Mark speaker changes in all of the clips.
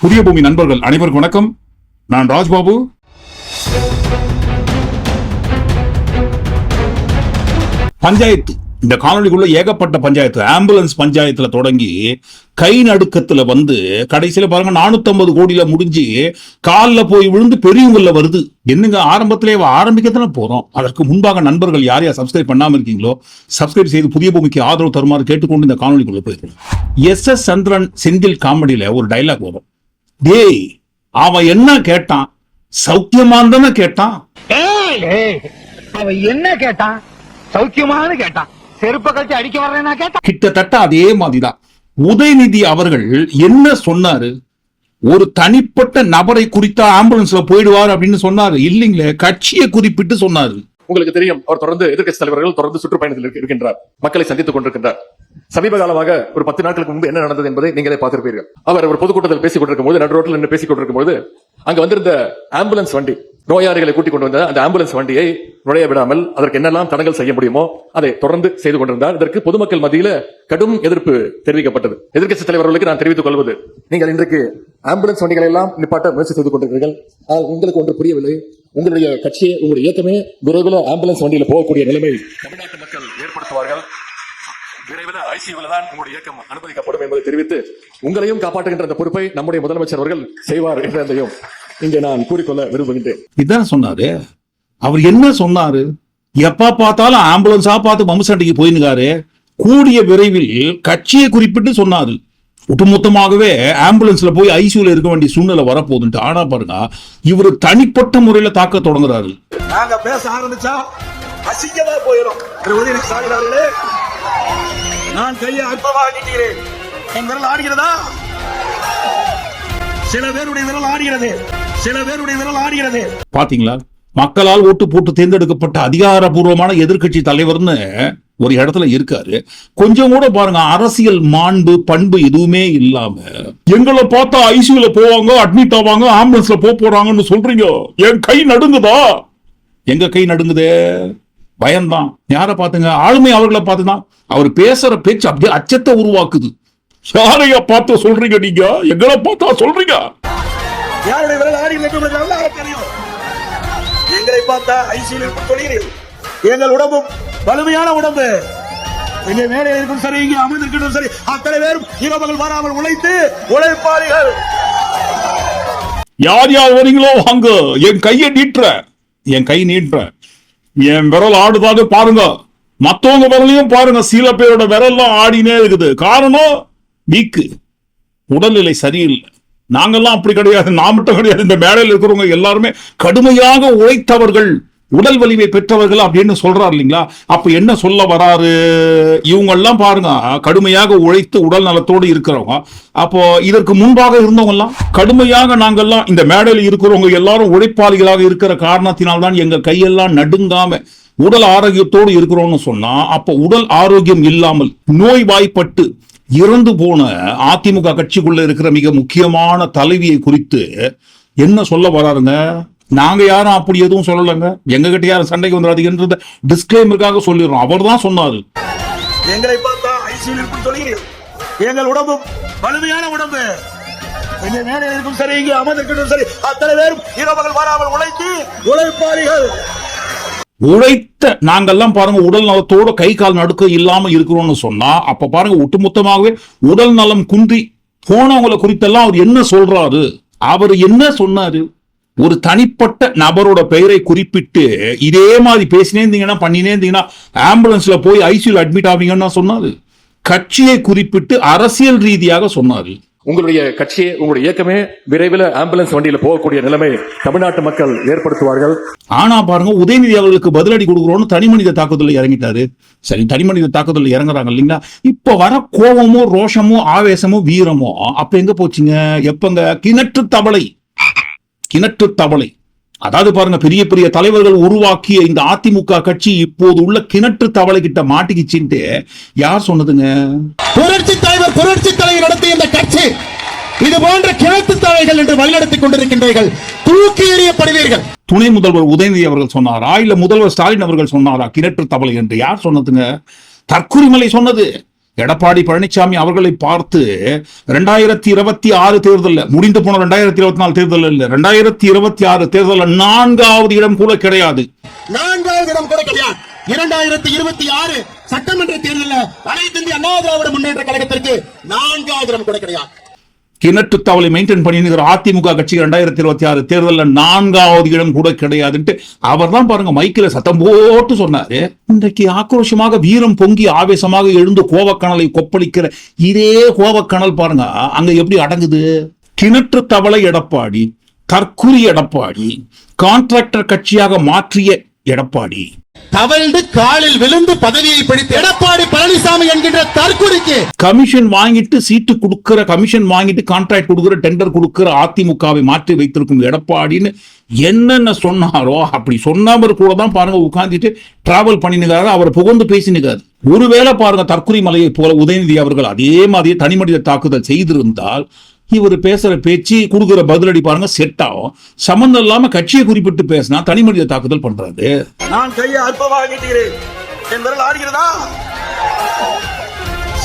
Speaker 1: புதிய பூமி நண்பர்கள் அனைவருக்கும் வணக்கம். நான் ராஜ்பாபு. பஞ்சாயத்து. இந்த காணொலிக்குள்ள ஏகப்பட்ட பஞ்சாயத்து. ஆம்புலன்ஸ் பஞ்சாயத்துல தொடங்கி கை நடுக்கத்துல வந்து கடைசியில பாருங்க 450 கோடியில முடிஞ்சு காலில் போய் விழுந்து பெரியவங்கள வருது. என்னங்க ஆரம்பத்திலே ஆரம்பிக்கத்தான போறோம். அதற்கு முன்பாக நண்பர்கள் யார் யார் சப்ஸ்கிரைப் பண்ணாம இருக்கீங்களோ சப்ஸ்கிரைப் செய்து புதிய பூமிக்கு ஆதரவு தருமாறு கேட்டுக்கொண்டு இந்த காணொலிக்குள்ள போயிருக்கோம் எஸ் எஸ் சந்திரன் செந்தில் காமெடியில ஒரு டைலாக் வரும். டேய் அவன் என்ன கேட்டான்? சௌக்கியமான் தானே கேட்டான்
Speaker 2: ஏய், அவன் என்ன கேட்டான்? சௌக்கியமானு கேட்டான். செருப்ப கழிச்சு அடிக்க வர்றேன்னா கேட்டான்.
Speaker 1: கிட்டத்தட்ட அதே மாதிரிதான். உதயநிதி அவர்கள் என்ன சொன்னாரு? ஒரு தனிப்பட்ட நபரை குறித்த ஆம்புலன்ஸ்ல போயிடுவார் அப்படின்னு சொன்னாரு. இல்லைங்களே கட்சியை குறிப்பிட்டு சொன்னாரு.
Speaker 3: உங்களுக்கு தெரியும் அவர் தொடர்ந்து எதிர்கட்சி தலைவர்கள் தொடர்ந்து சுற்றுப்பயணத்தில் இருக்கின்றார். மக்களை சந்தித்துக் கொண்டிருக்கின்றார். சமீப காலமாக ஒரு பத்து நாட்களுக்கு முன்பு என்ன நடந்தது என்பதை நீங்களே பார்த்திருப்பீர்கள். அவர் ஒரு பொதுக்கூட்டத்தில் பேசிக் கொண்டிருக்கும் போது நடு ரோட்டில் நின்று பேசிக் கொண்டிருக்கும் போது அங்க வந்திருந்த ஆம்புலன்ஸ் வண்டி நோயாளிகளை கூட்டிக் கொண்டு வந்த அந்த ஆம்புலன்ஸ் வண்டியை நுழைய விடாமல் அதற்கு என்னெல்லாம் தடங்கள் செய்ய முடியுமோ அதை தொடர்ந்து செய்து கொண்டிருந்தார். இதற்கு பொதுமக்கள் மத்தியில கடும் எதிர்ப்பு தெரிவிக்கப்பட்டது. எதிர்க்கட்சி தலைவர்களுக்கு நான் தெரிவித்துக் கொள்வது நீங்கள் இன்றைக்கு ஆம்புலன்ஸ் வண்டிகளை எல்லாம் நிப்பாட்ட முயற்சி செய்து கொண்டிருக்கிறீர்கள். ஆனால் உங்களுக்கு ஒன்று புரியவில்லை. உங்களுடைய கட்சியை உங்களுடைய இயக்கமே விரைவில் ஆம்புலன்ஸ் வண்டியில் போகக்கூடிய நிலைமை தமிழ்நாட்டு மக்கள் ஏற்படுத்துவார்கள். விரைவில் ஐசியூவில் தான் உங்களுடைய இயக்கம் அனுமதிக்கப்படும் என்பதை தெரிவித்து உங்களையும் காப்பாற்றுகின்ற அந்த பொறுப்பை நம்முடைய முதலமைச்சர் அவர்கள் செய்வார் என்றதையும் இங்கே நான் கூறிக்கொள்ள விரும்புகின்றேன்.
Speaker 1: இதான் சொன்னாரு. அவர் என்ன சொன்னாரு? எப்ப பார்த்தாலும் ஆம்புலன்ஸா பார்த்து மம்சண்டைக்கு போயினுக்காரு கூடிய விரைவில் கட்சியை குறிப்பிட்டு சொன்னாரு. ஒட்டுமொத்தமாகவே ஆம்புலன்ஸ்ல போய் ஐசியூல இருக்க வேண்டிய சூழ்நிலை வரப்போகுதுன்ட்டு. ஆனா பாருங்க இவர் தனிப்பட்ட முறையில தாக்க தொடங்குறாரு.
Speaker 4: நாங்க பேச ஆரம்பிச்சா அசிங்கமா போயிடும் நான் கையை அற்பமாக நீட்டுகிறேன் என் விரல் ஆடுகிறதா? சில பேருடைய விரல் ஆடுகிறது. சில பேருடைய விரல் ஆடுகிறது.
Speaker 1: பாத்தீங்களா? மக்களால் ஓட்டு போட்டு தேர்ந்தெடுக்கப்பட்ட அதிகாரபூர்வமான எதிர்க்கட்சி தலைவர்னு ஒரு இடத்துல இருக்காரு. கொஞ்சம் கூட பாருங்க அரசியல் மாண்பு பண்பு எதுவுமே இல்லாம எங்களை பார்த்தா ஐசியூல போவாங்க அட்மிட் ஆவாங்க ஆம்புலன்ஸ்ல போக போறாங்கன்னு சொல்றீங்க. என் கை நடுங்குதா? எங்க கை நடுங்குதே? பயம்தான். யாரை பார்த்துங்க? ஆளுமை அவர்களை பார்த்துதான். அவர் பேசுற பேச்சு அப்படியே அச்சத்தை உருவாக்குது. யாரையா பார்த்து சொல்றீங்க நீங்க? எங்களை பார்த்தா சொல்றீங்க.
Speaker 4: யாருடைய விரல் தெரியும்? எங்களை பார்த்தா ஐசியில் சொல்கிறீர்கள் எங்கள் உடம்பும் வலிமையான உடம்பு. இங்கே மேலே இருக்கும் சரி இங்கே அமர்ந்திருக்கட்டும் சரி. அத்தனை பேரும் இரவுகள் வராமல் உழைத்து உழைப்பாளிகள்
Speaker 1: யார் யார் வரீங்களோ வாங்க. என் கையை நீட்டுறேன் என் கை நீட்டுறேன் என் விரல் ஆடுதாது பாருங்க. மத்தவங்க விரலையும் பாருங்க. சில பேரோட விரல்லாம் ஆடினே இருக்குது. காரணம் வீக்கு. உடல்நிலை சரியில்லை. நாங்கெல்லாம் அப்படி கிடையாது. நான் மட்டும் கிடையாது. இந்த மேடையில் இருக்கிறவங்க எல்லாருமே கடுமையாக உழைத்தவர்கள். உடல் வலிமை பெற்றவர்கள் அப்படின்னு சொல்றாரு இல்லைங்களா? அப்ப என்ன சொல்ல வராரு? இவங்க எல்லாம் பாருங்க கடுமையாக உழைத்து உடல் நலத்தோடு இருக்கிறவங்க. அப்போ இதற்கு முன்பாக இருந்தவங்க எல்லாம் கடுமையாக நாங்கெல்லாம் இந்த மேடையில் இருக்கிறவங்க எல்லாரும் உழைப்பாளிகளாக இருக்கிற காரணத்தினால்தான் எங்க கையெல்லாம் நடுங்காம உடல் ஆரோக்கியத்தோடு இருக்கிறோம்னு சொன்னா அப்போ உடல் ஆரோக்கியம் இல்லாமல் நோய்வாய்ப்பட்டு இறந்து போன அதிமுக கட்சிக்குள்ள இருக்கிற மிக முக்கியமான தலைவியை குறித்து என்ன சொல்ல வராருங்க? நாங்க யாரும் அப்படி எதுவும் சொல்லலைங்க. எங்க கிட்ட யாரும் சண்டைக்கு வந்துடாதீங்கன்றத டிஸ்கிளைமருக்காக சொல்லிடுறோம். அவர் தான் சொன்னாரு.
Speaker 4: எங்களை பார்த்தா ஐசியில் இருக்கும் சொல்கிறீர்கள் எங்கள் உடம்பும் வலிமையான உடம்பு. இங்கே மேலே இருக்கும் சரி இங்கே அமர்ந்திருக்கட்டும் சரி. அத்தனை பேரும் இரவுகள் வராமல் உழைத்து உழைப்பாளிகள்.
Speaker 1: உழைத்த நாங்கெல்லாம் பாருங்க உடல் நலத்தோட கை கால் நடுக்க இல்லாம இருக்கிறோம்னு சொன்னா அப்ப பாருங்க ஒட்டுமொத்தமாகவே உடல் நலம் குன்றி போனவங்களை குறித்தெல்லாம் அவர் என்ன சொல்றாரு? அவர் என்ன சொன்னாரு? ஒரு தனிப்பட்ட நபரோட பெயரை குறிப்பிட்டு இதே மாதிரி பேசினே இருந்தீங்கன்னா பண்ணினே இருந்தீங்கன்னா ஆம்புலன்ஸ்ல போய் ஐசியூல அட்மிட் ஆவீங்கன்னா சொன்னாரு. கட்சியை குறிப்பிட்டு அரசியல் ரீதியாக சொன்னாரு.
Speaker 3: உங்களுடைய கட்சியை உங்களுடைய இயக்கமே விரைவில் ஆம்புலன்ஸ் வண்டியில போகக்கூடிய நிலைமை தமிழ்நாட்டு மக்கள் ஏற்படுத்துவார்கள்.
Speaker 1: ஆனா பாருங்க உதயநிதி அவர்களுக்கு பதிலடி கொடுக்குறோம்னு தனி மனித தாக்குதல்ல இறங்கிட்டாரு. சரி தனி மனித தாக்குதல்ல இறங்குறாங்க இல்லைங்களா? இப்ப வர கோபமோ ரோஷமோ ஆவேசமோ வீரமோ அப்ப எங்க போச்சுங்க? எப்பங்க? கிணற்று தவளை. கிணற்று தவளை. அதாவது பாருங்க பெரிய பெரிய தலைவர்கள் உருவாக்கிய இந்த அதிமுக கட்சி இப்போது உள்ள கிணற்று தவளை கிட்ட மாட்டிக்கிச்சுன்ட்டு யார் சொன்னதுங்க?
Speaker 5: புரட்சி தலைவர் புரட்சி தலைவர் நடத்திய இந்த கட்சி இது போன்ற கிழத்து தலைகள் என்று வழிநடத்திக் கொண்டிருக்கின்றீர்கள். தூக்கி எறியப்படுவீர்கள்
Speaker 1: துணை முதல்வர் உதயநிதி அவர்கள் சொன்னாரா? இல்ல முதல்வர் ஸ்டாலின் அவர்கள் சொன்னாரா? கிணற்று தவளை என்று யார் சொன்னதுங்க? தற்குறிமலை சொன்னது. எடப்பாடி பழனிசாமி அவர்களை பார்த்து ரெண்டாயிரத்தி இருபத்தி ஆறு தேர்தலில் முடிந்து போன ரெண்டாயிரத்தி இருபத்தி நாலு தேர்தல் இல்ல ரெண்டாயிரத்தி இருபத்தி ஆறு தேர்தலில் நான்காவது இடம் கூட கிடையாது.
Speaker 5: நான்காவது இடம் கூட கிடையாது. இரண்டாயிரத்தி இருபத்தி ஆறு சட்டமன்ற தேர்தலில் அனைத்து இந்திய அண்ணா திராவிட முன்னேற்ற கழகத்திற்கு நான்காவது இடம் கூட கிடையாது.
Speaker 1: கிணற்று தவளை மெயின்டைன் பண்ணிருக்கிற அதிமுக கட்சி ரெண்டாயிரத்தி இருபத்தி ஆறு தேர்தலில் நான்காவது இடம் கூட கிடையாதுன்ட்டு அவர் தான் பாருங்க மைக்கில சத்தம் போட்டு சொன்னாரு. இன்றைக்கு ஆக்ரோஷமாக வீரம் பொங்கி ஆவேசமாக எழுந்து கோவக்கணலை கொப்பளிக்கிற இதே கோவக்கணல் பாருங்க அங்க எப்படி அடங்குது? கிணற்று தவளை எடப்பாடி தற்குறி எடப்பாடி கான்ட்ராக்டர் கட்சியாக மாற்றிய எடப்பாடி.
Speaker 5: தவழ்ந்து காலில் விழுந்து பதவியை பிடித்து எடப்பாடி பழனிசாமி என்கின்ற தற்கொலைக்கு
Speaker 1: கமிஷன் வாங்கிட்டு சீட்டு கொடுக்கிற கமிஷன் வாங்கிட்டு கான்ட்ராக்ட் கொடுக்கிற டெண்டர் கொடுக்கிற அதிமுகவை மாற்றி வைத்திருக்கும் எடப்பாடின்னு என்னென்ன சொன்னாரோ அப்படி சொன்னவர் கூட தான் பாருங்க உட்கார்ந்துட்டு டிராவல் பண்ணினுக்காரு அவர் புகழ்ந்து பேசினுக்காரு ஒருவேளை பாருங்க தற்குறி மலையை போல உதயநிதி அவர்கள் அதே மாதிரியே தனிமனித தாக்குதல் செய்திருந்தால் இவர் பேசுற பேச்சு கொடுக்கிற பதிலடி பாருங்க செட் ஆகும். சம்பந்தம் இல்லாம கட்சியை குறிப்பிட்டு பேசினா தனிமனித தாக்குதல் பண்றாரு.
Speaker 4: நான் கையை அற்பமாக நீட்டுகிறேன் என் விரல் ஆடுகிறதா?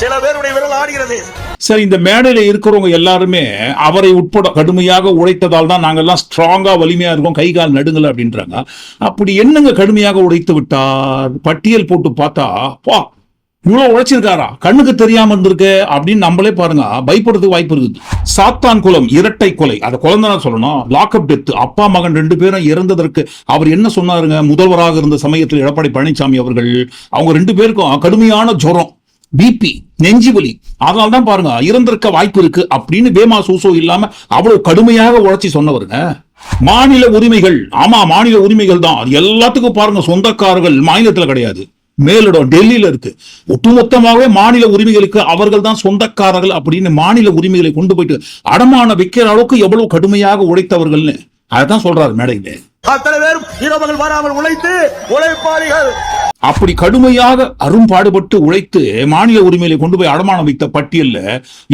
Speaker 4: சில பேருடைய விரல் ஆடுகிறது.
Speaker 1: சரி இந்த மேடையில இருக்கிறவங்க எல்லாருமே அவரை உட்பட கடுமையாக உழைத்ததால் தான் நாங்கெல்லாம் ஸ்ட்ராங்கா வலிமையா இருக்கோம் கை கால் நடுங்கல அப்படின்றாங்க. அப்படி என்னங்க கடுமையாக உழைத்து விட்டார்? பட்டியல் போட்டு பார்த்தா பா இவ்வளவு உழைச்சிருக்காரா? கண்ணுக்கு தெரியாம இருந்திருக்கு அப்படின்னு நம்மளே பாருங்க. பயப்படுறதுக்கு வாய்ப்பு இருக்குது. சாத்தான் குலம் இரட்டை கொலை. அதை குழந்தை சொல்லணும். Lockup death. அப்பா மகன் ரெண்டு பேரும் இறந்ததற்கு அவர் என்ன சொன்னாருங்க? முதல்வராக இருந்த சமயத்தில் எடப்பாடி பழனிசாமி அவர்கள் அவங்க ரெண்டு பேருக்கும் கடுமையான ஜுரம். பிபி நெஞ்சு வலி. அதனால தான் பாருங்க இறந்திருக்க வாய்ப்பு இருக்கு அப்படின்னு பேமா சூசோ இல்லாம அவ்வளவு கடுமையாக உழைச்சி சொன்னவருங்க. மாநில உரிமைகள். ஆமா மாநில உரிமைகள் தான். அது எல்லாத்துக்கும் பாருங்க சொந்தக்காரர்கள் மாநிலத்துல கிடையாது. மேலிடம் டெல்லியில இருக்கு. ஒட்டுமொத்தமாகவே மாநில உரிமைகளுக்கு அவர்கள் தான் சொந்தக்காரர்கள் அப்படின்னு மாநில உரிமைகளை கொண்டு போயிட்டு அடமான வைக்கிற அளவுக்கு எவ்வளவு கடுமையாக உழைத்தவர்கள்னு. அதான் சொல்றாரு மேடையில.
Speaker 4: அத்தனை பேரும் இரவுகள் வராமல் உழைத்து உழைப்பாளிகள்.
Speaker 1: அப்படி கடுமையாக அரும்பாடுபட்டு உழைத்து மாநில உரிமையில கொண்டு போய் அடமானம் வைத்த பட்டியல்ல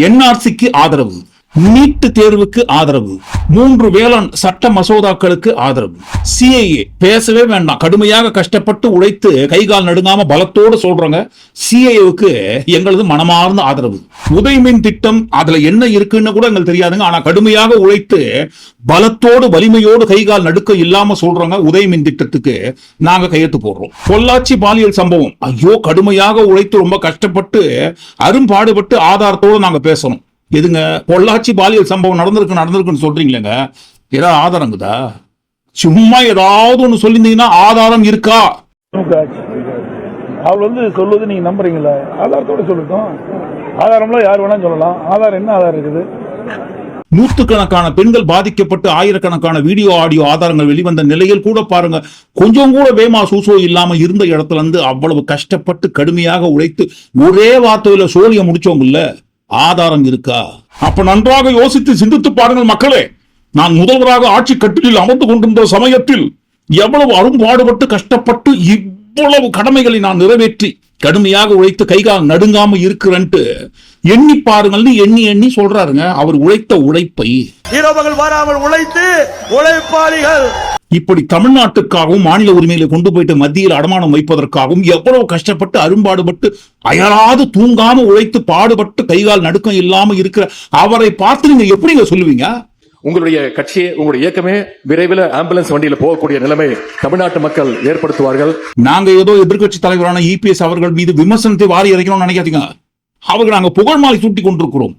Speaker 1: என்ஆர்சிக்கு ஆதரவு. நீட்டு தேர்வுக்கு ஆதரவு. மூன்று வேளாண் சட்ட மசோதாக்களுக்கு ஆதரவு. சிஐஏ பேசவே வேண்டாம். கடுமையாக கஷ்டப்பட்டு உழைத்து கை கால் நடுங்காம பலத்தோடு சொல்றாங்க. சிஐஏவுக்கு எங்களது மனமார்ந்த ஆதரவு. உதயமின் திட்டம் அதுல என்ன இருக்குன்னு கூட எங்களுக்கு தெரியாதுங்க. ஆனா கடுமையாக உழைத்து பலத்தோடு வலிமையோடு கை கால் நடுக்க இல்லாம சொல்றாங்க. உதயமின் திட்டத்துக்கு நாங்க கையெழுத்து போடுறோம். பொள்ளாச்சி பாலியல் சம்பவம். ஐயோ கடுமையாக உழைத்து ரொம்ப கஷ்டப்பட்டு அரும்பாடுபட்டு ஆதாரத்தோடு நாங்க பேசணும். எதுங்க? பொள்ளாச்சி பாலியல் சம்பவம் நடந்திருக்கு நடந்திருக்குன்னு சொல்றீங்களேங்க. ஏதாவது ஆதாரங்குதா? சும்மா ஏதாவது ஒண்ணு சொல்லியிருந்தீங்கன்னா ஆதாரம் இருக்கா?
Speaker 6: அவள் வந்து சொல்வது நீங்க நம்புறீங்களா? ஆதாரத்தோட சொல்லட்டும். ஆதாரம்லாம் யார் வேணாலும் சொல்லலாம். ஆதாரம் என்ன ஆதாரம் இருக்குது?
Speaker 1: நூத்துக்கணக்கான பெண்கள் பாதிக்கப்பட்டு ஆயிரக்கணக்கான வீடியோ ஆடியோ ஆதாரங்கள் வெளிவந்த நிலையில் கூட பாருங்க. கொஞ்சம் கூட வேமா சூசோ இல்லாம இருந்த இடத்துல இருந்து அவ்வளவு கஷ்டப்பட்டு கடுமையாக உழைத்து ஒரே வார்த்தையில சோழிய முடிச்சவங்கல்ல ஆதாரம் இருக்கா? அப்ப நன்றாக யோசித்து சிந்தித்து பாருங்கள் மக்களே. நான் முதல்வராக ஆட்சி கட்டிலில் அமர்ந்து கொண்டிருந்த சமயத்தில் எவ்வளவு அரும்பாடுபட்டு கஷ்டப்பட்டு இவ்வளவு கடமைகளை நான் நிறைவேற்றி கடுமையாக உழைத்து கைகால் நடுங்காம இருக்கிறேன்ட்டு எண்ணி பாருங்கள்னு எண்ணி எண்ணி சொல்றாருங்க. அவர் உழைத்த உழைப்பை
Speaker 4: இரவுகள் வராமல் உழைத்து உழைப்பாளிகள்
Speaker 1: இப்படி தமிழ்நாட்டுக்காகவும் மாநில உரிமையில கொண்டு போயிட்டு மத்தியில் அடமானம் வைப்பதற்காகவும் எவ்வளவு கஷ்டப்பட்டு அரும்பாடுபட்டு அயராது தூங்காம உழைத்து பாடுபட்டு கைகால் நடுக்கம் இல்லாம இருக்கிற அவரை பார்த்து நீங்க எப்படிங்க சொல்லுவீங்க?
Speaker 3: உங்களுடைய கட்சியே உங்களுடைய இயக்கமே விரைவில் ஆம்புலன்ஸ் வண்டியில போகக்கூடிய நிலைமை தமிழ்நாட்டு மக்கள் ஏற்படுத்துவார்கள்.
Speaker 1: நாங்க ஏதோ எதிர்க்கட்சி தலைவரான இபிஎஸ் அவர்கள் மீது விமர்சனத்தை வாரி இறைக்கணும்னு நினைக்காதீங்க. அவருக்கு நாங்க புகழ் மாலை சூட்டி கொண்டிருக்கிறோம்.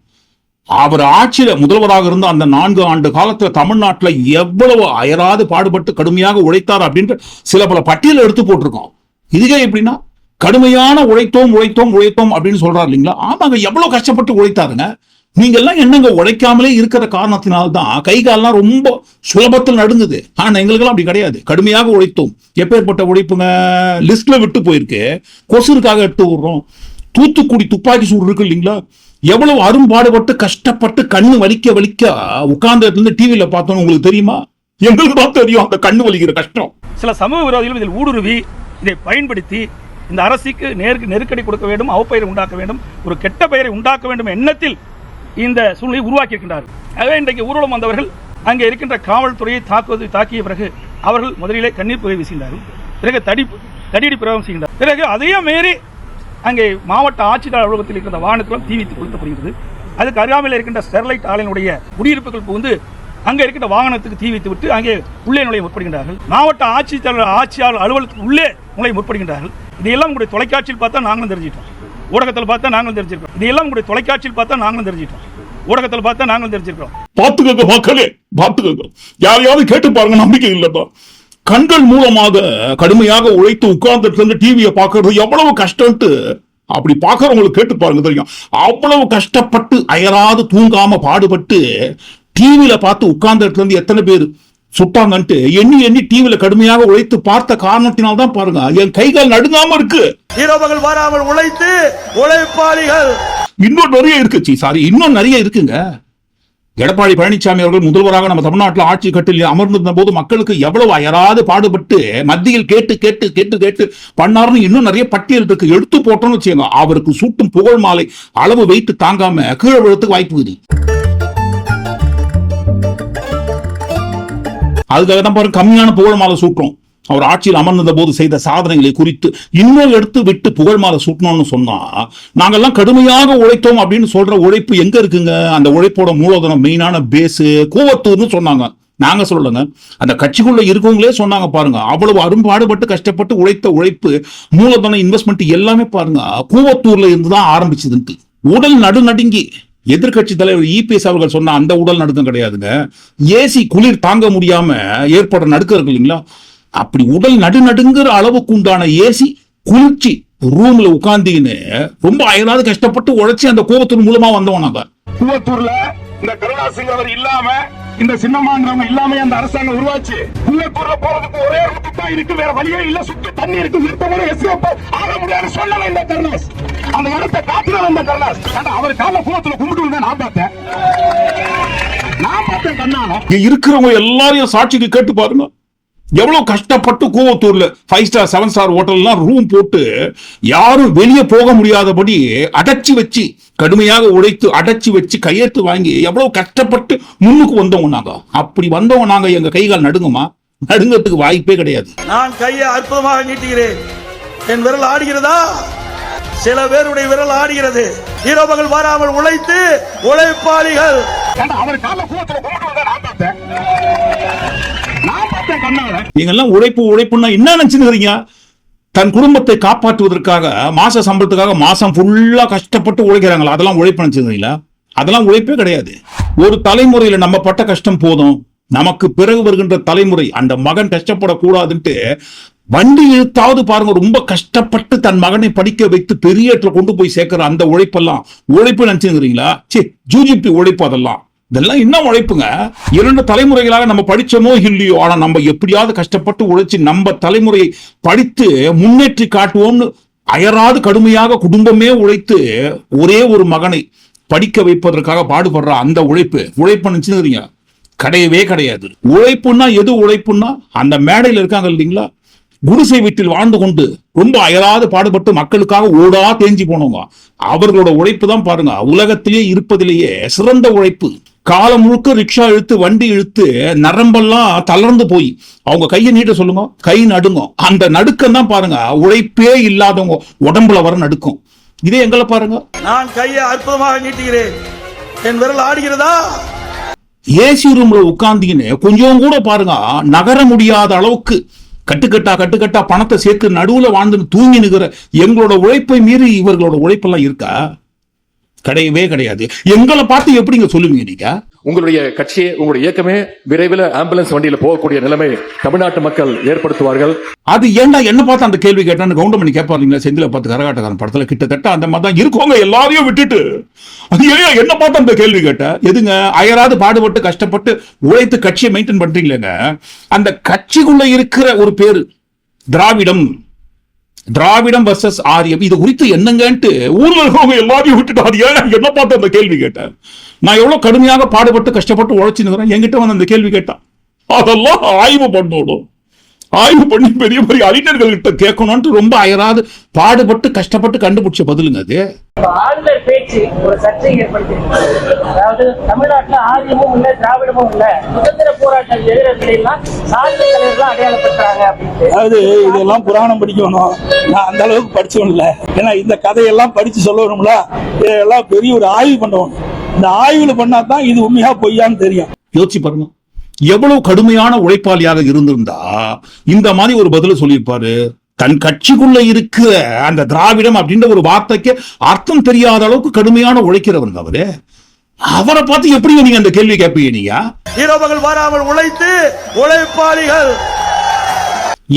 Speaker 1: அவர் ஆட்சியில முதல்வராக இருந்த அந்த நான்கு ஆண்டு காலத்துல தமிழ்நாட்டுல எவ்வளவு அயராது பாடுபட்டு கடுமையாக உழைத்தார் அப்படின்ற சில பல பட்டியலை எடுத்து போட்டிருக்கோம். இதுவே எப்படின்னா கடுமையான உழைத்தோம் உழைத்தோம் உழைத்தோம் அப்படின்னு சொல்றாரு இல்லைங்களா? ஆமாங்க எவ்வளவு கஷ்டப்பட்டு உழைத்தாருங்க? நீங்க எல்லாம் என்னங்க உழைக்காமலே இருக்கிற காரணத்தினால்தான் கை கால்லாம் ரொம்ப சுலபத்தில் நடுங்குது. ஆனா எங்களுக்கெல்லாம் அப்படி கிடையாது. கடுமையாக உழைத்தோம். எப்பேற்பட்ட உழைப்புங்க? லிஸ்ட்ல விட்டு போயிருக்கு. கொசுருக்காக எடுத்து விடுறோம். தூத்துக்குடி துப்பாக்கி சூடு இருக்கு இல்லைங்களா? எவ்வளவு அரும்பாடுபட்டு கஷ்டப்பட்டு கண்ணு வலிக்க வலிக்க உட்கார்ந்த இடத்துல இருந்து டிவியில பார்த்தோம் உங்களுக்கு தெரியுமா? எங்களுக்கு தான் தெரியும் அந்த கண்ணு வலிக்கிற கஷ்டம்.
Speaker 7: சில சமூக விரோதிகள் இதில் ஊடுருவி இதை பயன்படுத்தி இந்த அரசுக்கு நேருக்கு நெருக்கடி கொடுக்க வேண்டும் அவப்பெயரை உண்டாக்க வேண்டும் ஒரு கெட்ட பெயரை உண்டாக்க வேண்டும் எண்ணத்தில் இந்த சூழ்நிலையை உருவாக்கி இருக்கின்றார்கள் ஆகவே இன்றைக்கு ஊர்வலம் வந்தவர்கள் அங்கே இருக்கின்ற காவல்துறையை தாக்குவது தாக்கிய பிறகு அவர்கள் முதலிலே கண்ணீர் புகை வீசுகின்றார்கள் பிறகு தடி தடியடி பிரயோகம் செய்கின்றார் பிறகு அதையும் மீறி அங்கே மாவட்ட ஆட்சியாளர் அலுவலகத்தில் இருக்கின்ற வாகனத்திலும் தீ வைத்து கொளுத்தப்படுகிறது அதுக்கு அருகாமையில் இருக்கின்ற ஸ்டெர்லைட் ஆலையினுடைய குடியிருப்புகள் புகுந்து அங்கே இருக்கின்ற வாகனத்துக்கு தீ வைத்து விட்டு அங்கே உள்ளே நுழைய முற்படுகின்றார்கள். மாவட்ட ஆட்சித்தலைவர் ஆட்சியாளர் அலுவலகத்துக்கு உள்ளே நுழைய முற்படுகின்றார்கள். இதையெல்லாம் உங்களுடைய தொலைக்காட்சியில் பார்த்தா நாங்களும் தெரிஞ்சிட்டோம் ஊடகத்தில் பார்த்தா நாங்களும் தெரிஞ்சிருக்கோம் இதையெல்லாம் உங்களுடைய தொலைக்காட்சியில் பார்த்தா நாங்களும் தெரிஞ்சிட்டோம் ஊடகத்தில் பார்த்தா நாங்களும் தெரிஞ்சிருக்கிறோம்.
Speaker 1: பார்த்துக்கோங்க மக்களே பார்த்துக்கோங்க. யாரையாவது கேட்டு பாருங்க நம்பிக்கை இல்லப்பா. கண்கள் மூலமாக கடுமையாக உழைத்து உட்கார்ந்துட்டு இருந்து டிவியை பார்க்கறது எவ்வளவு கஷ்டம்ட்டு அப்படி பார்க்கறவங்களுக்கு கேட்டு பாருங்க தெரியும். அவ்வளவு கஷ்டப்பட்டு அயராது தூங்காம பாடுபட்டு டிவியில பார்த்து உட்கார்ந்துட்டு இருந்து எத்தனை பேர் சுட்டாங்கன்ட்டு எண்ணி எண்ணி டிவியில கடுமையாக உழைத்து பார்த்த காரணத்தினால்தான் பாருங்க என் கைகால் நடுங்காம இருக்கு.
Speaker 4: இரவுகள் வராமல் உழைத்து உழைப்பாளிகள்.
Speaker 1: இன்னும் நிறைய இருக்கு சாரி இன்னும் நிறைய இருக்குங்க. எடப்பாடி பழனிசாமி அவர்கள் முதல்வராக நம்ம தமிழ்நாட்டில் ஆட்சி கட்டில் அமர்ந்திருந்த போது மக்களுக்கு எவ்வளவு அயராது பாடுபட்டு மத்தியில் கேட்டு கேட்டு கேட்டு கேட்டு பண்ணாருன்னு இன்னும் நிறைய பட்டியல் இருக்கு. எடுத்து போட்டோம்னு வச்சுக்கோங்க. அவருக்கு சூட்டும் புகழ் மாலை அளவு வைத்து தாங்காம கீழே விழுத்துக்கு வாய்ப்பு இருக்கு அதுக்காக தான் பாருங்க கம்மியான புகழ் மாலை சூட்டுறோம். அவர் ஆட்சியில் அமர்ந்த போது செய்த சாதனைகளை குறித்து இன்னும் எடுத்து விட்டு புகழ் மாலை சூட்டணும்னு சொன்னா நாங்கெல்லாம் கடுமையாக உழைத்தோம் அப்படின்னு சொல்ற உழைப்பு எங்க இருக்குங்க? அந்த உழைப்போட மூலதனம் மெயினான பேஸு கூவத்தூர்னு சொன்னாங்க. நாங்க சொல்லலைங்க. அந்த கட்சிக்குள்ள இருக்கவங்களே சொன்னாங்க பாருங்க. அவ்வளவு அரும்பாடுபட்டு கஷ்டப்பட்டு உழைத்த உழைப்பு மூலதன இன்வெஸ்ட்மெண்ட் எல்லாமே பாருங்க கூவத்தூர்ல இருந்து தான் ஆரம்பிச்சதுன்ட்டு உடல் நடுநடுங்கி எதிர்க்கட்சி தலைவர் இபிஎஸ் அவர்கள் சொன்ன அந்த உடல் நடுக்கம் கிடையாதுங்க. ஏசி குளிர் தாங்க முடியாம ஏற்படுற நடுக்கம் இருக்கு இல்லைங்களா? அப்படி உடல் நடுநடுங்கிற அளவுக்கு உண்டான ஏசி குளிர்ச்சி ரூம்ல உட்கார்ந்தீங்கன்னு ரொம்ப அயராது கஷ்டப்பட்டு உழைச்சி அந்த கோபத்தின் மூலமா வந்தோம் நாங்க
Speaker 6: கூவத்தூர்ல இந்த கருணாசிங் அவர் இல்லாம இந்த சின்னமாங்கிறவங்க இல்லாம அந்த அரசாங்கம் உருவாச்சு. கூவத்தூர்ல போறதுக்கு ஒரே ரூட்டு தான் இருக்கு வேற வழியே இல்ல சுத்தி தண்ணி இருக்கு நிறுத்தமான எஸ்கேப் ஆக முடியாது சொல்லல இந்த கருணாஸ். அந்த இடத்தை காத்துனது இந்த கருணாஸ். ஏன்டா, அவர் கால கூவத்துல கும்பிட்டு நான் பார்த்தேன். நான் பார்த்தேன் கண்ணால.
Speaker 1: இங்க இருக்கிறவங்க எல்லாரையும் சாட்சிக்கு கேட்டு பாருங்க. எவ்வளவு கஷ்டப்பட்டு கூவத்தூர்ல ஃபைவ் ஸ்டார் செவன் ஸ்டார் ஹோட்டல்லாம் ரூம் போட்டு யாரும் வெளியே போக முடியாதபடி அடைச்சி வச்சு கடுமையாக உழைத்து அடைச்சி வச்சு கையெழுத்து வாங்கி எவ்வளவு கஷ்டப்பட்டு முன்னுக்கு வந்தவங்க நாங்க. அப்படி வந்தவங்க நாங்க எங்க கைகால் நடுங்குமா? நடுங்கறதுக்கு வாய்ப்பே கிடையாது.
Speaker 4: நான் கையை அற்புதமாக நீட்டுகிறேன். என் விரல் ஆடுகிறதா? சில பேருடைய விரல் ஆடுகிறது. இரவுகள் வராமல் உழைத்து உழைப்பாளிகள்.
Speaker 6: அவர் கால கூவத்துல
Speaker 1: நீங்க எல்லாம் உழைப்பு உழைப்புன்னா என்ன நினைச்சுக்கிறீங்க? தன் குடும்பத்தை காப்பாற்றுவதற்காக மாச சம்பளத்துக்காக மாசம் ஃபுல்லா கஷ்டப்பட்டு உழைக்கிறாங்களா? அதெல்லாம் உழைப்பு நினைச்சுக்கிறீங்களா? அதெல்லாம் உழைப்பே கிடையாது. ஒரு தலைமுறையில நம்ம பட்ட கஷ்டம் போதும். நமக்கு பிறகு வருகின்ற தலைமுறை அந்த மகன் கஷ்டப்படக்கூடாதுன்ட்டு வண்டி இழுத்தாவது பாருங்க ரொம்ப கஷ்டப்பட்டு தன் மகனை படிக்க வைத்து பெரிய கொண்டு போய் சேர்க்கிற அந்த உழைப்பெல்லாம் உழைப்பு நினைச்சுங்கிறீங்களா சே ஜூஜிபி உழைப்பு அதெல்லாம். இதெல்லாம் இன்னும் உழைப்புங்க. இரண்டு தலைமுறைகளாக நம்ம படிச்சோமோ இல்லையோ ஆனா நம்ம எப்படியாவது கஷ்டப்பட்டு உழைச்சி நம்ம தலைமுறையை படித்து முன்னேற்றி காட்டுவோம்னு அயராது கடுமையாக குடும்பமே உழைத்து ஒரே ஒரு மகனை படிக்க வைப்பதற்காக பாடுபடுற அந்த உழைப்பு உழைப்பு நினைச்சுக்கிறீங்க? கிடையவே கிடையாது. உழைப்புன்னா எது உழைப்புன்னா அந்த மேடையில் இருக்காங்க இல்லைங்களா? குடிசை வீட்டில் வாழ்ந்து கொண்டு ரொம்ப அயராது பாடுபட்டு மக்களுக்காக ஓடா தேஞ்சி போனவங்க. அவர்களோட உழைப்பு தான் பாருங்க உலகத்திலேயே இருப்பதிலேயே சிறந்த உழைப்பு. காலம் முழுக்க ரிக்ஷா இழுத்து வண்டி இழுத்து நரம்பெல்லாம் தளர்ந்து போய். அவங்க கையை நீட்ட சொல்லுங்க. கை நடுங்கும் அந்த நடுக்கம் தான் பாருங்க. உழைப்பே இல்லாதவங்க உடம்புல வர நடுக்கும். இதே எங்களை பாருங்க.
Speaker 4: நான் கையை அற்புதமாக நீட்டுகிறேன். என் விரல் ஆடுகிறதா?
Speaker 1: ஏசி ரூம்ல உட்கார்ந்தீங்கன்னு கொஞ்சம் கூட பாருங்க. நகர முடியாத அளவுக்கு கட்டுக்கட்டா கட்டுக்கட்டா பணத்தை சேர்த்து நடுவுல வாழ்ந்து தூங்கி நிக்கிற எங்களோட உழைப்பை மீறி இவர்களோட உழைப்பெல்லாம் இருக்கா? கிடையவே கிடையாது. எங்களை பார்த்து எப்படிங்க சொல்லுவீங்க நீங்க?
Speaker 3: உங்களுடைய கட்சியே உங்களுடைய இயக்கமே விரைவில் ஆம்புலன்ஸ் வண்டியில போகக்கூடிய நிலைமை தமிழ்நாட்டு மக்கள் ஏற்படுத்துவார்கள்.
Speaker 1: அது ஏன்டா என்ன பார்த்து அந்த கேள்வி கேட்டான்னு கவுண்டமணி கேட்பாருங்களா செந்தில பார்த்து கரகாட்டக்காரன் படத்துல கிட்டத்தட்ட அந்த மாதிரி தான் இருக்கவங்க எல்லாரையும் விட்டுட்டு. அது ஏன் என்ன பார்த்து அந்த கேள்வி கேட்ட? எதுங்க? அயராது பாடுபட்டு கஷ்டப்பட்டு உழைத்து கட்சியை மெயின்டைன் பண்றீங்களேங்க? அந்த கட்சிக்குள்ள இருக்கிற ஒரு பேரு திராவிடம். திராவிடம் வர்சஸ் ஆரியம். இது குறித்து என்னங்கன்ட்டு ஊர்ல இருக்கவங்க எல்லாரையும் விட்டுட்டு அது ஏன்? என்ன பார்த்து அந்த கேள்வி கேட்டேன்? நான் எவ்வளவு கடுமையாக பாடுபட்டு கஷ்டப்பட்டு உழைச்சுன்னு என்கிட்ட வந்து அந்த கேள்வி கேட்டான் அதெல்லாம் ஆய்வு பண்ணணும். ஆய்வு பண்ணி பெரிய பெரிய அறிஞர்கள் கிட்ட கேட்கணும்னு ரொம்ப அயராது பாடுபட்டு கஷ்டப்பட்டு கண்டுபிடிச்ச பதிலுங்க அது.
Speaker 8: ஆளுநர் பேச்சு ஒரு சர்ச்சை ஏற்படுத்தியிருக்கு. அதாவது தமிழ்நாட்டுல ஆரியமும் இல்ல திராவிடமும் இல்ல. சுதந்திர போராட்ட வீரர்களை எல்லாம் சாதி தலைவர்களா அடையாளப்படுத்துறாங்க
Speaker 9: அதாவது இதெல்லாம் புராணம் படிக்கணும். நான் அந்த அளவுக்கு படிச்சவன் இல்ல. ஏன்னா இந்த கதையெல்லாம் படிச்சு சொல்லணும்ல. இதெல்லாம் பெரிய ஒரு ஆய்வு பண்ணணும். இந்த ஆய்வுல பண்ணா தான் இது உண்மையா பொய்யான்னு தெரியும்.
Speaker 1: யோசிச்சு பாருங்க. எவ்வளவு கடுமையான உழைப்பாளியாக இருந்திருந்தா இந்த மாதிரி ஒரு பதில சொல்லியிருப்பாரு. தன் கட்சிக்குள்ள இருக்கிற அந்த திராவிடம் அப்படின்ற ஒரு வார்த்தைக்கு அர்த்தம் தெரியாத அளவுக்கு கடுமையான உழைக்கிறவருங்க அவரு. அவரை பார்த்து எப்படி நீங்க அந்த கேள்வி கேட்பீங்க நீங்க?
Speaker 4: இரவுகள் வராமல் உழைத்து உழைப்பாளிகள்.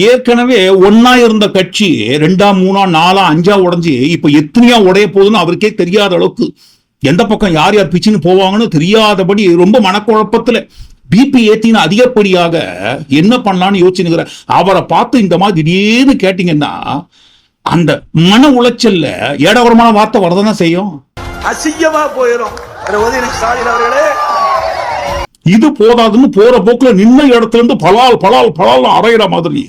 Speaker 1: ஏற்கனவே ஒன்னா இருந்த கட்சி ரெண்டாம் மூணா நாலா அஞ்சா உடைஞ்சு இப்ப எத்தனையா உடைய போகுதுன்னு அவருக்கே தெரியாத அளவுக்கு. எந்த பக்கம் யார் யார் பிச்சுன்னு போவாங்கன்னு தெரியாதபடி ரொம்ப மனக்குழப்பத்துல பிபி ஏத்தின அதிகப்படியாக என்ன பண்ணலாம்னு யோசிச்சுங்கிற அவரை பார்த்து இந்த மாதிரி திடீர்னு கேட்டீங்கன்னா அந்த மன உளைச்சல்ல ஏடவரமான வார்த்தை வரதான் செய்யும்?
Speaker 4: அசிங்கமா போயிடும்
Speaker 1: இது போதாதுன்னு போற போக்குல நின்ன இடத்துல இருந்து பலால் பலால் பலால் அரைகிற மாதிரி.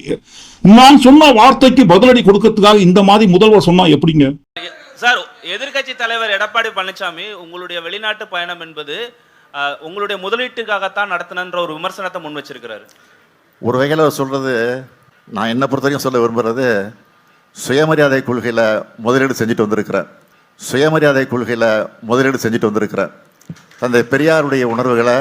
Speaker 1: நான் சொன்ன வார்த்தைக்கு பதிலடி கொடுக்கறதுக்காக இந்த மாதிரி முதல்வர் சொன்னா எப்படிங்க?
Speaker 10: சார் எதிர்க்கட்சி தலைவர் எடப்பாடி பழனிசாமி உங்களுடைய வெளிநாட்டு பயணம் என்பது உங்களுடைய முதலீட்டுக்காகத்தான் நடத்தினன்ற ஒரு விமர்சனத்தை முன் வச்சிருக்கிறாரு.
Speaker 11: ஒரு வகையில் அவர் சொல்கிறது நான் என்ன பொறுத்தவரைக்கும் சொல்ல விரும்புகிறது சுயமரியாதை கொள்கையில் முதலீடு செஞ்சுட்டு வந்திருக்கிறேன் சுயமரியாதை கொள்கையில் முதலீடு செஞ்சுட்டு வந்திருக்கிறேன் தந்தை பெரியாருடைய உணர்வுகளை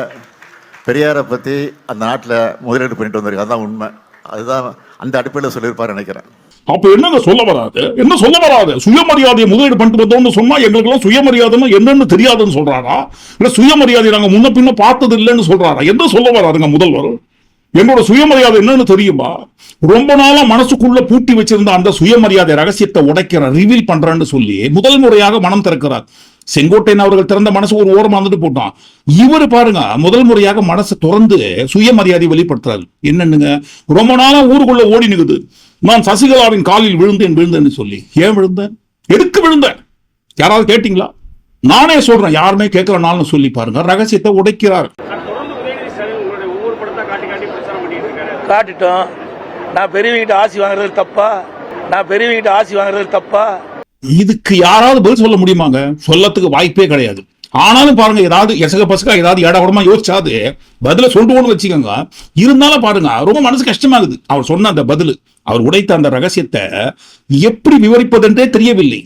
Speaker 11: பெரியாரை பற்றி அந்த நாட்டில் முதலீடு பண்ணிட்டு வந்திருக்கேன் அதுதான் உண்மை. அதுதான் அந்த அடிப்படையில் சொல்லியிருப்பார் நினைக்கிறேன்.
Speaker 1: அப்ப என்னங்க சொல்ல வராது? என்ன சொல்ல வராது? சுயமரியாதையை முதலீடு பண்ணிட்டு வந்தோம்னு சொன்னா எங்களுக்கு எல்லாம் சுயமரியாதைன்னு என்னன்னு தெரியாதுன்னு சொல்றாரா? இல்ல சுயமரியாதை நாங்க முன்ன பின்ன பார்த்தது இல்லைன்னு சொல்றாரா? என்ன சொல்ல வராதுங்க முதல்வர்? என்னோட சுயமரியாதை என்னன்னு தெரியுமா? ரொம்ப நாளா மனசுக்குள்ள பூட்டி வச்சிருந்த அந்த சுயமரியாதை ரகசியத்தை உடைக்கிற ரிவீல் பண்றேன்னு சொல்லி முதல் முறையாக மனம் திறக்கிறார். செங்கோட்டையன் அவர்கள் திறந்த மனசு ஒரு ஓரமா வந்துட்டு போட்டான். இவர் பாருங்க முதல் முறையாக மனசை திறந்து சுயமரியாதை வெளிப்படுத்துறாரு. என்னன்னுங்க? ரொம்ப நாளா ஊருக்குள்ள ஓடி நிக்குது. நான் சசிகலாவின் காலில் விழுந்தேன் விழுந்தேன்னு சொல்லி. ஏன் விழுந்தேன்? எதுக்கு விழுந்தேன்? யாராவது கேட்டீங்களா? நானே சொல்றேன் யாருமே கேட்கறனாலும் சொல்லி பாருங்க. ரகசியத்தை உடைக்கிறார்.
Speaker 9: காட்டிட்டோம். நான் பெரியவங்கிட்ட ஆசி வாங்குறது தப்பா? நான் பெரியவங்கிட்ட ஆசி வாங்குறது தப்பா?
Speaker 1: இதுக்கு யாராவது பதில் சொல்ல முடியுமாங்க? சொல்லத்துக்கு வாய்ப்பே கிடையாது. ஆனாலும் பாருங்க ஏதாவது எசக பசங்க ஏதாவது ஏடாவிடமா யோசிச்சாது. பதில சொல்லுவோம்னு வச்சுக்கோங்க. இருந்தாலும் பாருங்க ரொம்ப மனசு கஷ்டமாகுது. அவர் சொன்ன அந்த பதில் அவர் உடைத்த அந்த ரகசியத்தை எப்படி விவரிப்பதென்றே தெரியவில்லை.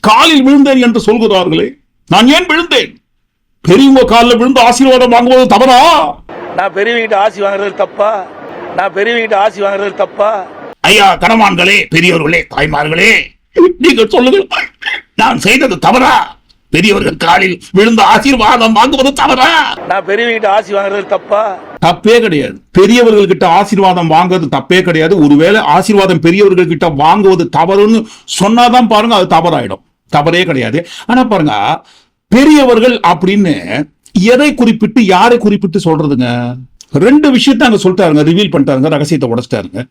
Speaker 1: காலில் விழுந்தேன் என்று சொல்கிறார்களே நான் ஏன் விழுந்தேன்? பெரியவங்க காலில் விழுந்து ஆசீர்வாதம் வாங்குவது தவறா?
Speaker 9: நான் பெரியவங்கிட்ட ஆசி வாங்குறது தப்பா? நான் பெரியவங்கிட்ட ஆசி வாங்குறது தப்பா?
Speaker 1: ஐயா கனவான்களே பெரியவர்களே தாய்மார்களே நீங்கள் சொல்லுங்கள். நான் செய்தது தவறா? பெரியவர்கள் காலில் விழுந்த ஆசீர்வாதம் வாங்குவது தவறா?
Speaker 9: நான் பெரியவங்கிட்ட ஆசி வாங்குறது தப்பா?
Speaker 1: தப்பே கிடையாது. பெரியவர்கள் கிட்ட ஆசீர்வாதம் வாங்குறது தப்பே கிடையாது. ஒருவேளை ஆசீர்வாதம் பெரியவர்கள் கிட்ட வாங்குவது தவறுன்னு சொன்னாதான் பாருங்க அது தவறாயிடும். தவறே கிடையாது. ஆனா பாருங்க பெரியவர்கள் அப்படின்னு எதை குறிப்பிட்டு யாரை குறிப்பிட்டு சொல்றதுங்க? ரெண்டு விஷயத்த அங்க சொல்லிட்டாருங்க ரிவீல் பண்ணிட்டாருங்க ரகசியத்தை உடைச்சிட்டாருங்க.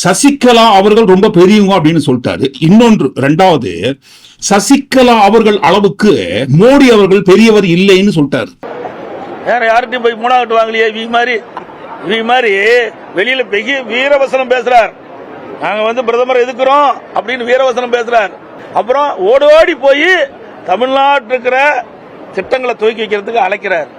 Speaker 1: சசிகலா அவர்கள் ரொம்ப பெரியவங்க அப்படின்னு சொல்லிட்டாரு. இன்னொன்று ரெண்டாவது சசிகலா அவர்கள் அளவுக்கு மோடி அவர்கள் பெரியவர் இல்லைன்னு சொல்லிட்டாரு.
Speaker 9: வேற யார்கிட்டயும் போய் மூணாவது வாங்கலையே இவங்க மாதிரி? இவங்க மாதிரி வெளியில பெரிய வீரவசனம் பேசுறார். நாங்க வந்து பிரதமர் எதுக்குறோம் அப்படின்னு வீரவசனம் பேசுறார். அப்புறம் ஓடி ஓடி போய் தமிழ்நாட்டில் இருக்கிற திட்டங்களை துவக்கி வைக்கிறதுக்கு அழைக்கிறார்.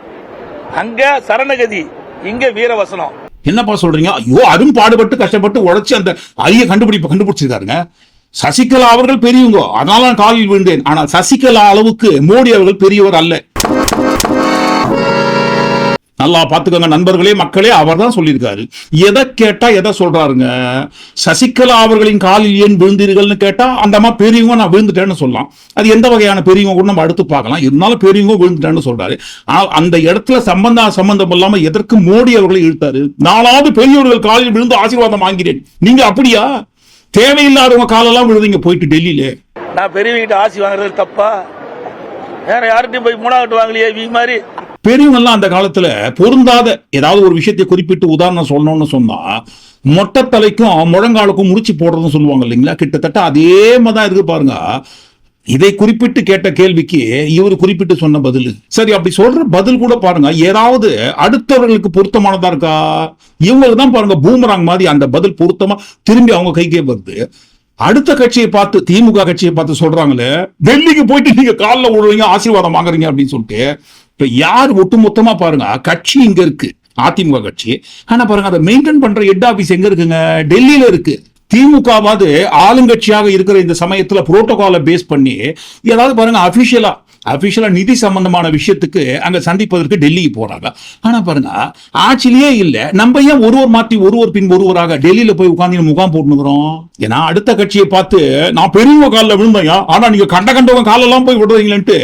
Speaker 9: அங்க சரணகதி இங்க வீரவசனம்.
Speaker 1: என்னப்பா சொல்றீங்க? ஐயோ அரும் பாடுபட்டு கஷ்டப்பட்டு உழைச்சி அந்த அரிய கண்டுபிடிப்பு கண்டுபிடிச்சிருக்காருங்க. சசிகலா அவர்கள் பெரியவங்க. அதனால நான் காலில் விழுந்தேன். ஆனால் சசிகலா அளவுக்கு மோடி அவர்கள் பெரியவர் அல்ல. நல்லா பார்த்துக்கோங்க நண்பர்களே மக்களே அவர் தான் சொல்லியிருக்காரு. எதை கேட்டா எதை சொல்றாருங்க? சசிகலா அவர்களின் காலில் ஏன் விழுந்தீர்கள்னு கேட்டா அந்த அம்மா பெரியவங்க நான் விழுந்துட்டேன்னு சொல்லலாம். அது எந்த வகையான பெரியவங்க கூட நம்ம அடுத்து பார்க்கலாம். இருந்தாலும் பெரியவங்க விழுந்துட்டேன்னு சொல்றாரு. ஆனா அந்த இடத்துல சம்பந்தா சம்பந்தம் இல்லாம எதற்கு மோடி அவர்களை இழுத்தாரு? நாலாவது பெரியவர்கள் காலில் விழுந்து ஆசீர்வாதம் வாங்கிறேன் நீங்க அப்படியா? தேவையில்லாதவங்க காலெல்லாம் விழுந்தீங்க போயிட்டு டெல்லியில.
Speaker 9: நான் பெரியவங்கிட்ட ஆசி வாங்குறது தப்பா? வேற யார்கிட்டையும் போய் மூணாவது வாங்கலையே இவங்க மாதிரி?
Speaker 1: பெரியவங்க எல்லாம் அந்த காலத்துல பொருந்தாத ஏதாவது ஒரு விஷயத்தை குறிப்பிட்டு உதாரணம் சொல்லணும்னு சொன்னா மொட்டத்தலைக்கும் முழங்காலுக்கும் முடிச்சு போடுறதுன்னு சொல்லுவாங்க இல்லைங்களா? கிட்டத்தட்ட அதே மாதிரி தான் இருக்கு பாருங்க. இதை குறிப்பிட்டு கேட்ட கேள்விக்கு இவர் குறிப்பிட்டு சொன்ன பதில். சரி அப்படி சொல்ற பதில் கூட பாருங்க. ஏதாவது அடுத்தவர்களுக்கு பொருத்தமானதா இருக்கா? இவங்களுக்கு தான் பாருங்க பூமராங் மாதிரி அந்த பதில் பொருத்தமா திரும்பி அவங்க கைக்கே வருது. அடுத்த கட்சியை பார்த்து திமுக கட்சியை பார்த்து சொல்றாங்களே டெல்லிக்கு போயிட்டு நீங்க காலில் விடுறீங்க ஆசீர்வாதம் வாங்குறீங்க அப்படின்னு சொல்லிட்டு இப்ப யார் ஒட்டுமொத்தமா பாருங்க கட்சி இங்க இருக்கு அதிமுக கட்சி. ஆனா பாருங்க அதை மெயின்டைன் பண்ற ஹெட் ஆபீஸ் எங்க இருக்குங்க? டெல்லியில இருக்கு. திமுகவாது ஆளுங்கட்சியாக இருக்கிற இந்த சமயத்துல புரோட்டோகாலை பேஸ் பண்ணி ஏதாவது பாருங்க அபிஷியலா அபிஷியலா நிதி சம்பந்தமான விஷயத்துக்கு அங்க சந்திப்பதற்கு டெல்லிக்கு போறாங்க. ஆனா பாருங்க ஆட்சியிலேயே இல்ல. நம்ம ஏன் ஒருவர் மாற்றி ஒருவர் பின் ஒருவராக டெல்லியில் போய் உட்காந்து முகாம் போட்டுனுக்குறோம் ஏன்னா அடுத்த கட்சியை பார்த்து நான் பெரியவங்க காலில் விழுந்தையா ஆனா நீங்க கண்ட கண்டவங்க காலெல்லாம் போய் விடுறீங்களேன்ட்டு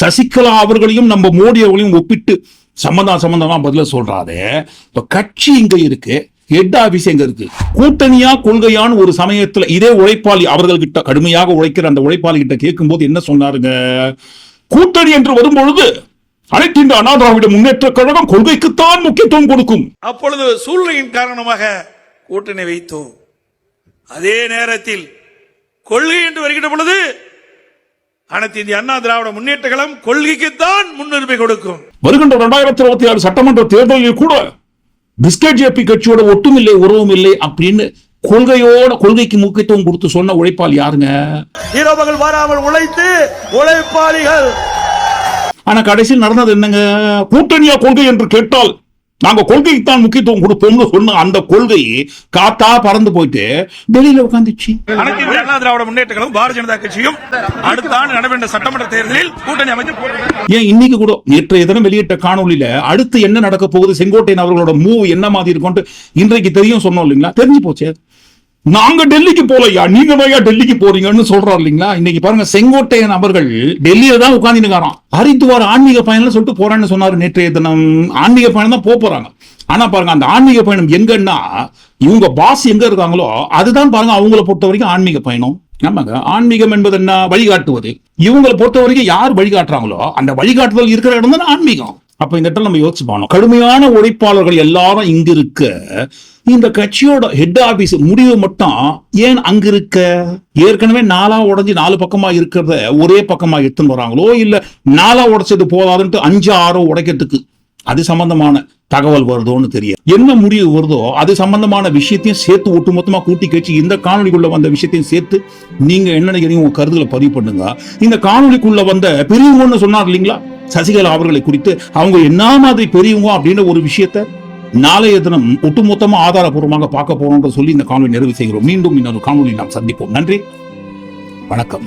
Speaker 1: சசிகலா அவர்களையும் நம்ம மோடி அவர்களையும் ஒப்பிட்டு சம்பந்தம் சம்பந்தமா பதில சொல்றாரு இப்போ கட்சி இங்க இருக்கு ஹெட் ஆஃபீஸ் எங்க இருக்கு? கூட்டணியா கொள்கையான ஒரு சமயத்துல இதே உழைப்பாளி அவர்கள்கிட்ட கடுமையாக உழைக்கிற அந்த உழைப்பாளி கிட்ட கேட்கும்போது என்ன சொன்னாருங்க? கூட்டணி என்று வரும்பொழுது அனைத்து இந்த அண்ணா திராவிட முன்னேற்ற கழகம் கொள்கைக்குத்தான் முக்கியத்துவம் கொடுக்கும்.
Speaker 9: அப்பொழுது சூழ்நிலையின் காரணமாக கூட்டணி வைத்தோம். அதே நேரத்தில் கொள்கை என்று வருகின்ற பொழுது அனைத்து இந்திய அண்ணா திராவிட முன்னேற்ற கழகம் கொள்கைக்குத்தான் முன்னுரிமை கொடுக்கும்.
Speaker 1: வருகின்ற இரண்டாயிரத்தி இருபத்தி ஆறு சட்டமன்ற தேர்தலில் கூட பிஸ்கட் ஜேபி கட்சியோட ஒட்டும் இல்லை உறவும் இல்லை அப்படின்னு கொள்கையோட கொள்கைக்கு முக்கியத்துவம் கொடுத்து சொன்ன உழைப்பாளி யாருங்க?
Speaker 4: இரவுகள் வராமல் உழைத்து உழைப்பாளிகள்.
Speaker 1: ஆனா கடைசியில் நடந்தது என்னங்க? கூட்டணியா கொள்கை என்று கேட்டால் நாங்க கொள்கைக்கு தான் முக்கியத்துவம் கொடுப்போம்னு சொன்ன அந்த கொள்கை காத்தா பறந்து போயிட்டு டெல்லியில உட்காந்துச்சு
Speaker 7: அனைத்து அண்ணா திராவிட முன்னேற்ற கழகம் பாரதிய ஜனதா கட்சியும் அடுத்த ஆண்டு நடைபெற்ற சட்டமன்ற தேர்தலில் கூட்டணி போட்டியிடுகிறது.
Speaker 1: ஏன் இன்னைக்கு கூட நேற்றைய தினம் வெளியிட்ட காணொளியில அடுத்து என்ன நடக்க போகுது செங்கோட்டையன் அவர்களோட மூவ் என்ன மாதிரி இருக்கும்னு இன்றைக்கு தெரியும் சொன்னோம் இல்லைங்களா? தெரிஞ்சு போச்சு. நாங்க டெல்லிக்கு போலையா? நீங்க தான் டெல்லிக்கு போறீங்கன்னு சொல்றாரு இல்லைங்களா? இன்னைக்கு பாருங்க செங்கோட்டையன் அவர்கள் டெல்லியில தான் உட்கார்ந்துருக்காராம் ஹரித்துவார் ஆன்மீக பயணம் சொல்லிட்டு போறேன்னு சொன்னாரு நேற்றைய தினம். ஆன்மீக பயணம் தான் போறாங்க ஆனா பாருங்க அந்த ஆன்மீக பயணம் எங்கன்னா இவங்க பாஸ் எங்க இருக்காங்களோ அதுதான் பாருங்க அவங்கள பொறுத்த வரைக்கும் ஆன்மீக பயணம். ஆமாங்க. ஆன்மீகம் என்பது என்ன? வழிகாட்டுவது. இவங்களை பொறுத்த வரைக்கும் யார் வழிகாட்டுறாங்களோ அந்த வழிகாட்டுதல் இருக்கிற இடம் தான் ஆன்மீகம். அப்ப இந்த இடத்துல நம்ம யோசிச்சு பானோம் கடுமையான உழைப்பாளர்கள் எல்லாரும் இங்க இருக்க இந்த கட்சியோட ஹெட் ஆபீஸ் முடிவு மட்டும் ஏன் அங்க இருக்க? ஏற்கனவே நாலா உடைஞ்சு நாலு பக்கமா இருக்கிறத ஒரே பக்கமா எடுத்துன்னு வராங்களோ? இல்ல நாலா உடைச்சது போதாதுன்ட்டு அஞ்சு ஆறோ உடைக்கிறதுக்கு அது சம்பந்தமான தகவல் வருதோன்னு தெரியும் என்ன முடிவு வருதோ அது சம்பந்தமான விஷயத்தையும் சேர்த்து ஒட்டுமொத்தமா கூட்டி கழிச்சு இந்த காணொலிக்குள்ள வந்த விஷயத்தையும் சேர்த்து நீங்க என்ன நினைக்கிறீங்க? உங்க கருத்துல பதிவு பண்ணுங்க. இந்த காணொலிக்குள்ள வந்த பெரியவங்கன்னு சொன்னார் இல்லைங்களா? சசிகலா அவர்களை குறித்து அவங்க என்ன மாதிரி பெரியவங்க அப்படின்ற ஒரு விஷயத்த நாளைய தினம் ஒட்டுமொத்தமாக ஆதாரபூர்வமாக பார்க்க போறோம்னு சொல்லி இந்த காணொலி நிறைவு செய்கிறோம். மீண்டும் இன்னொரு காணொலி நாம் சந்திப்போம். நன்றி. வணக்கம்.